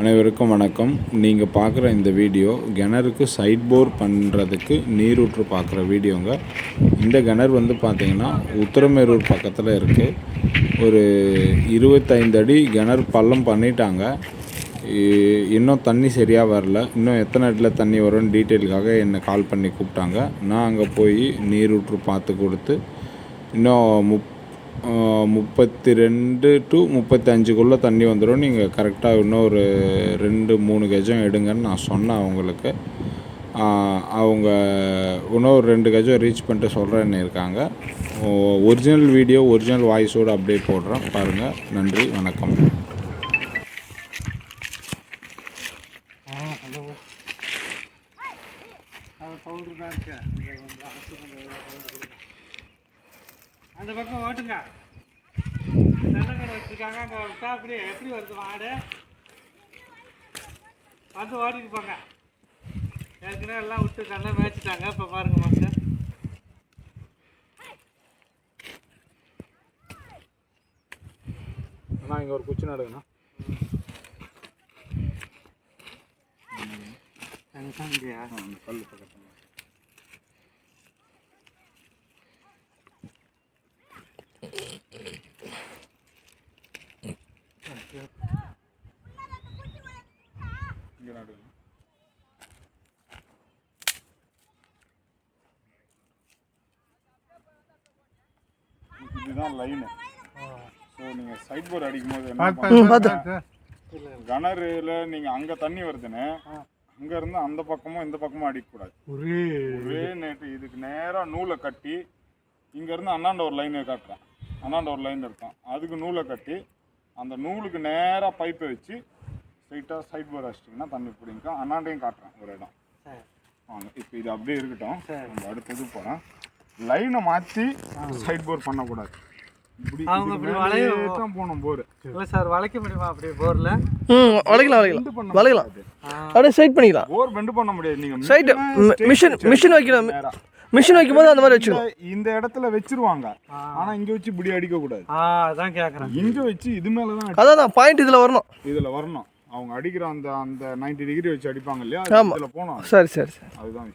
அனைவருக்கும் வணக்கம். நீங்கள் பார்க்குற இந்த வீடியோ கிணறுக்கு சைட் போர் பண்ணுறதுக்கு நீரூற்று பார்க்குற வீடியோங்க. இந்த கிணறு வந்து பார்த்திங்கன்னா உத்தரமேரூர் பக்கத்தில் இருக்குது ஒரு இருபத்தைந்து அடி கிணறு பள்ளம் பண்ணிட்டாங்க. இன்னும் தண்ணி சரியாக வரல. இன்னும் எத்தனை இடத்துல தண்ணி வரும்னு டீட்டெயிலுக்காக என்னை கால் பண்ணி கூப்பிட்டாங்க. நான் அங்கே போய் நீரூற்று பார்த்து கொடுத்து இன்னும் முப் முப்பத்தி ரெண்டு டு முப்பத்தஞ்சுக்குள்ளே தண்ணி வந்துடும் நீங்கள் கரெக்டாக இன்னும் ஒரு ரெண்டு மூணு கஜம் எடுங்கன்னு நான் சொன்னேன் அவங்களுக்கு. அவங்க இன்னும் ஒரு ரெண்டு கஜம் ரீச் பண்ணிட்டு சொல்கிறேன்னு இருக்காங்க. ஒரிஜினல் வீடியோ ஒரிஜினல் வாய்ஸோடு அப்படியே போடுறேன். பாருங்கள் நன்றி வணக்கம். பவுடர் தான் இருக்கு இங்க வந்து அரசு கொஞ்சம் powder கொடுங்க. அந்த பக்கம் ஓட்டுங்க. தென்னங்கடை வச்சுருக்காங்க. அங்கே விட்டா அப்படி எப்படி வருது மாடு? வந்து ஓட்டிட்டு போங்க. ஏற்கனவே எல்லாம் விட்டு கண்ணை மேய்ச்சிட்டாங்க. இப்போ பாருங்க மாஸ்டர் அண்ணா இங்கே ஒரு குச்சி நடுங்கண்ணா. இங்கேயா? அந்த கல் பக்கத்தில் இங்கே நடுங்க இதுதான் லைனு ஸோ நீங்கள் சைட் போர்டு அடிக்கும்போது என்ன பண்ணுறீங்க கணருல நீங்கள் அங்கே தண்ணி வருதுன்னு அங்கே இருந்து அந்த பக்கமும் இந்த பக்கமும் அடிக்கக்கூடாது. ஒரே ஒரே நேட்டு இதுக்கு நேராக நூலை கட்டி இங்கேருந்து அண்ணாண்ட ஒரு லைன் காட்டுறேன். அண்ணாண்ட ஒரு லைன் இருக்கும். அதுக்கு நூலை கட்டி அந்த நூலுக்கு நேராக பைப்பை வச்சு ஸ்ட்ரைட்டாக சைட் போர் அடிச்சிட்டிங்கன்னா தண்ணி பிடிக்கும். அண்ணாண்டையும் காட்டுறேன் ஒரு இடம். சரி. வாங்க இப்போ இது அப்படியே இருக்கட்டும். நம்ம அடுத்தது போகிறோம் லைனை மாற்றி சைட் போர் பண்ணக்கூடாது அவங்க போகணும் போர் இல்லை சார் வளைக்க முடியுமா அப்படி போரில் ம் வளைக்கலாம் வளைக்கலாம். வளைக்கலாம். அப்படியே ஸ்ட்ரைட் பண்ணிக்கலாம். போர் பெண்டு பண்ண முடியாது. நீங்க Side, மிஷினை மிஷின் straight மிஷின் வைக்கும்போது அந்த மாதிரி வச்சுக்கணும் இந்த- இடத்துல வச்சிருவாங்க. ஆனா இங்க வச்சு இப்படி அடிக்க கூடாது. ஆ அதான் கேட்குறேன் இங்க வச்சு இது மேல தான் அதான் தான் பாயிண்ட் இதில் வரணும். இதுல வரணும். அவங்க அடிக்கிற அந்த அந்த 90 டிகிரி வச்சு அடிப்பாங்க இல்லையா? இதுல போனோம். சரி சரி சரி. அதுதான்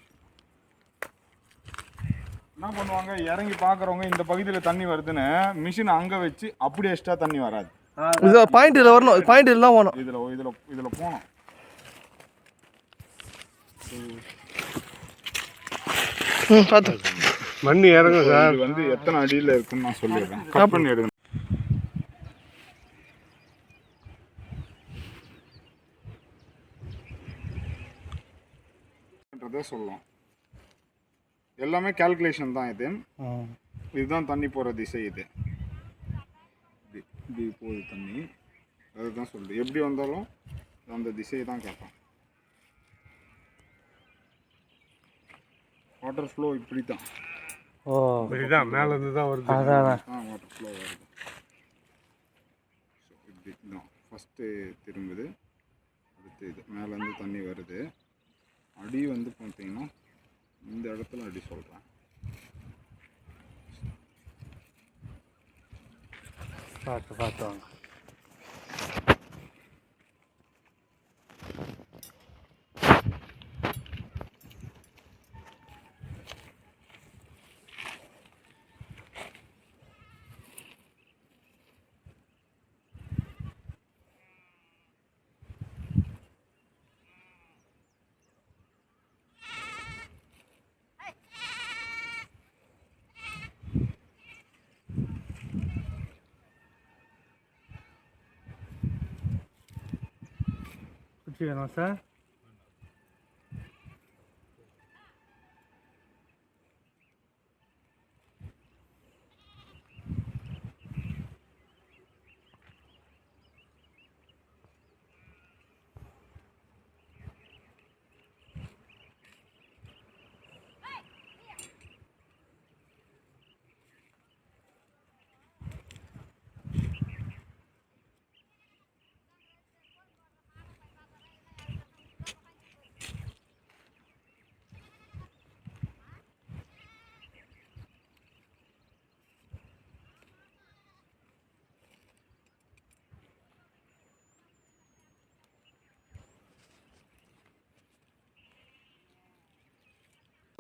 என்ன பண்ணுவாங்க? இறங்கி பாக்குறவங்க இந்த பகுதியில தண்ணி வருதுன்னு மிஷின் அங்க வச்சு அப்படி எக்ஸ்ட்ரா தண்ணி வராது. இது பாயிண்ட் இதில் வரணும். பாயிண்ட் இதில் தான் வரணும் இதுல இதுல இதுல போனோம் ம் பார்த்து. மண் இறங்கும் சார். வந்து எத்தனை அடியில இருக்குன்னு நான் சொல்லிடுறேன். கட் பண்ணி எடுங்க. சொல்லலாம் எல்லாமே கால்குலேஷன் தான் இது. இதுதான் தண்ணி போகிற திசை இது. இப்படி இப்படி போகுது தண்ணி. அதுதான் சொல்லுது எப்படி வந்தாலும் அந்த திசையை தான் கேட்பான். வாட்டர் ஃப்ளோ இப்படி தான் ஓ. இதுதான் மேல இருந்து தான் வருது. அதான் ஆ வாட்டர் ஃப்ளோ வருது. ஸோ இப்படி தான் ஃபஸ்ட்டு திரும்புது. அடுத்து இது மேலேருந்து தண்ணி வருது. அடி வந்து பார்த்தீங்கன்னா இந்த இடத்துல அப்படி சொல்கிறேன் பார்த்து பார்த்து வாங்க. குச்சி வேணுமா சார்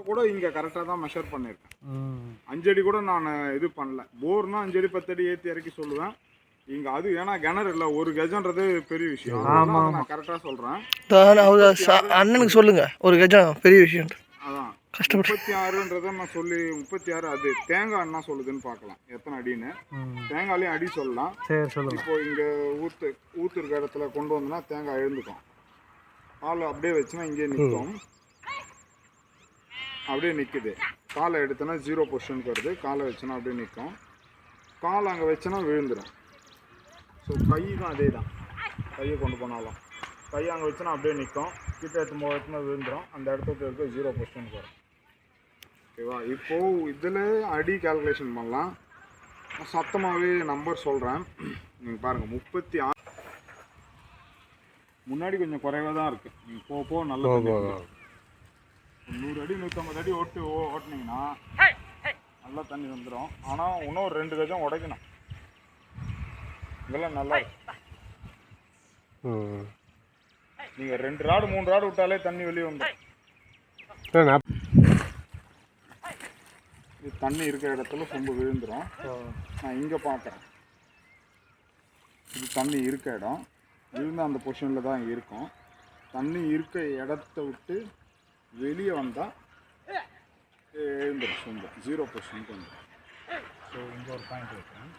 கூட இங்கே கரெக்டாக தான் மெஷர் பண்ணியிருக்கேன் அஞ்சடி கூட நான் இது பண்ணல. போர்னா அஞ்சடி பத்தடி ஏற்றி இறக்கி சொல்லுவேன். இங்கே அது ஏன்னா கிணறு இல்லை ஒரு கஜன்றது பெரிய விஷயம். அதை நான் கரெக்டாக சொல்கிறேன் தான் அவர் ச- அண்ணனுக்கு சொல்லுங்க. ஒரு கஜம் பெரிய விஷயம் அதான். கஷ்டப்பட்டு. முப்பத்தி ஆறுன்றதை நான் சொல்லி முப்பத்தி ஆறு அது தேங்காய் என்ன சொல்லுதுன்னு பார்க்கலாம். எத்தனை அடின்னு. தேங்காய்லையும் அடி சொல்லலாம். சரி சொல்லுங்க. இப்போ இங்கே ஊத்து ஊத்து இருக்க இடத்துல கொண்டு வந்தோம்னா தேங்காய் எழுந்துக்கும். காலை அப்படியே வச்சுனா இங்கே நிற்கும். அப்படியே நிற்குது காலை எடுத்தோன்னா ஜீரோ பொசிஷனுக்கு வருது. காலை வச்சோன்னா அப்படியே நிற்கும் காலை அங்கே வச்சோன்னா விழுந்துடும் ஸோ கை தான் அதே தான் கையை கொண்டு போனாலும். கை அங்கே வச்சோன்னா அப்படியே நிற்கும் கிட்ட எடுத்து போகிறதுனா விழுந்துடும் அந்த இடத்துக்கு இருக்க ஜீரோ பொசிஷனுக்கு வரும். ஓகேவா இப்போது இதில் அடி கால்குலேஷன் பண்ணலாம். சத்தமாகவே நம்பர் சொல்கிறேன் நீங்கள் பாருங்கள் முப்பத்தி ஆறு முன்னாடி கொஞ்சம் குறைவாக தான் இருக்குது நீங்கள் போக போக நல்ல. ஒரு நூறு அடி நூற்றம்பது அடி ஓட்டு ஓ ஓட்டுனீங்கன்னா நல்லா தண்ணி வந்துடும் ஆனால் இன்னும் ஒரு ரெண்டு கஜம் உடைக்கணும். இதெல்லாம் நல்லா நீங்கள் ரெண்டு ராடு மூணு ராடு விட்டாலே தண்ணி வெளியே வந்துடும் இது தண்ணி இருக்கிற இடத்துல சொம்பு விழுந்துடும் நான் இங்கே பார்க்குறேன் இது தண்ணி இருக்க இடம். விழுந்து அந்த பொசிஷனில் தான் இருக்கும். தண்ணி இருக்க இடத்த விட்டு வெளியே வந்தால் எழுந்துடும் சொம்பு ஜீரோ பொசிஷனுக்கு வந்துடும் ஸோ இங்கே ஒரு பாயிண்ட் வைக்கிறேன்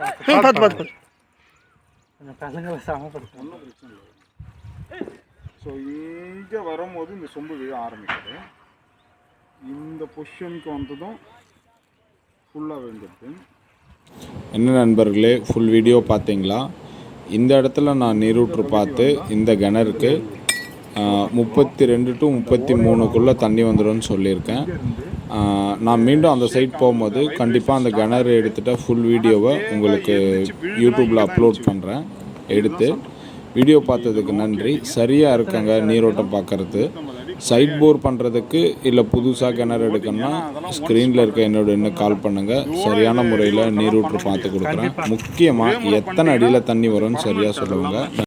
பார்த்து பார்த்து கொஞ்சம் பசங்களை சமப்படுத்தும் ஒன்றும் பிரச்சனை இல்லை. ஸோ இங்கே வரும்போது இந்த சொம்பு விழ ஆரம்பிக்குது. இந்த பொசிஷனுக்கு வந்ததும் ஃபுல்லாக விழுந்துருது. என்ன நண்பர்களே ஃபுல் வீடியோ பார்த்தீங்களா? இந்த இடத்துல நான் நீரூற்று பார்த்து இந்த கிணறுக்கு முப்பத்தி ரெண்டு டு முப்பத்தி மூணுக்குள்ளே தண்ணி வந்துடும்னு சொல்லியிருக்கேன். நான் மீண்டும் அந்த சைட் போகும்போது கண்டிப்பாக அந்த கிணறு எடுத்துகிட்ட ஃபுல் வீடியோவை உங்களுக்கு யூடியூப்பில் அப்லோட் பண்ணுறேன் எடுத்து வீடியோ பார்த்ததுக்கு நன்றி. சரியாக இருக்காங்க நீரோட்டம் பார்க்குறது சைட் போர் பண்ணுறதுக்கு இல்லை புதுசாக கிணறு எடுக்கணும்னா ஸ்க்ரீனில் இருக்க என்னோட இன்னும் கால் பண்ணுங்கள் சரியான முறையில் நீரூற்று பார்த்து கொடுக்குறேன். முக்கியமாக எத்தனை அடியில் தண்ணி வரும்னு சரியாக சொல்லுவாங்க